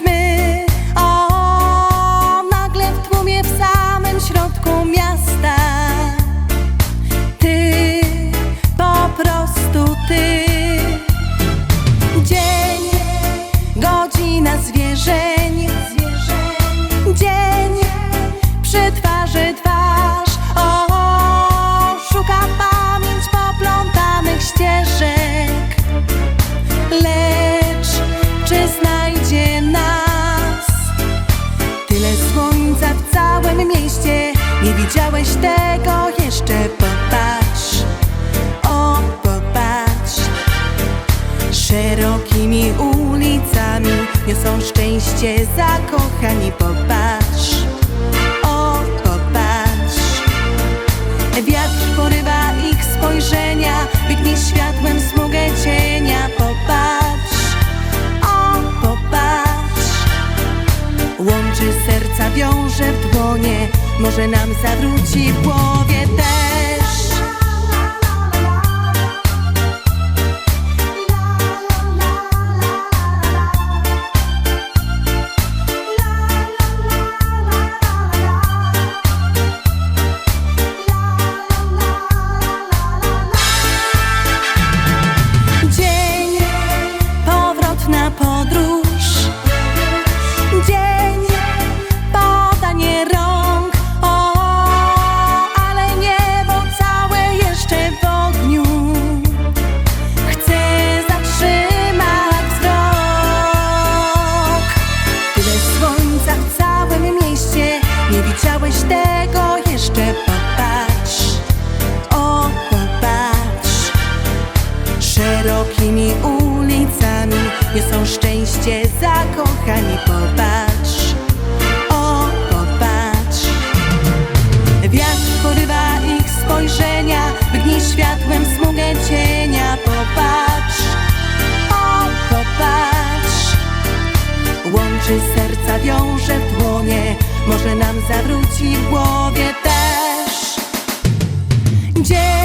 Christmas. Szerokimi ulicami niosą szczęście zakochani. Popatrz, o popatrz. Wiatr porywa ich spojrzenia Biegnie światłem smugę cienia. Popatrz, o popatrz. Łączy serca, wiąże w dłonie Może nam zawróci w głowie też tego jeszcze Popatrz, o popatrz. Szerokimi ulicami niosą szczęście zakochani Popatrz, o popatrz. Wiatr porywa ich spojrzenia Wygnie światłem smugę cienia Popatrz, o popatrz. Łączy serca, wiąże Może nam zawróci w głowie też. Dzień